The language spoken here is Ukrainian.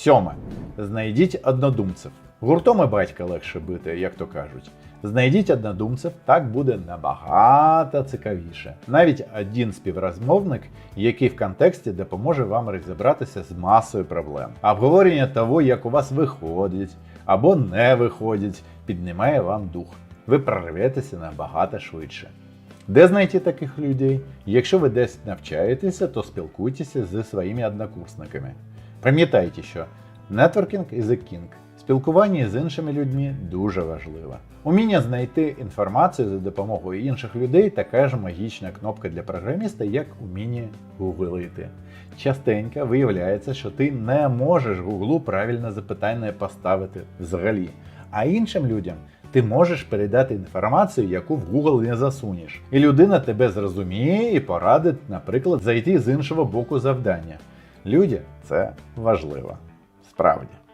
Сьоме. Знайдіть однодумців. Гуртом і батька легше бити, як то кажуть. Знайдіть однодумців, так буде набагато цікавіше. Навіть один співрозмовник, який в контексті допоможе вам розібратися з масою проблем. Обговорення того, як у вас виходить або не виходить, піднімає вам дух. Ви прорветеся набагато швидше. Де знайти таких людей? Якщо ви десь навчаєтеся, то спілкуйтеся зі своїми однокурсниками. Пам'ятайте, що is a king. Спілкування з іншими людьми дуже важливо. Уміння знайти інформацію за допомогою інших людей така ж магічна кнопка для програміста, як уміння гуглити. Частенько виявляється, що ти не можеш Гуглу правильне запитання поставити взагалі, а іншим людям ти можеш передати інформацію, яку в Google не засунеш. І людина тебе зрозуміє і порадить, наприклад, зайти з іншого боку завдання. Люди це важливо. Справді.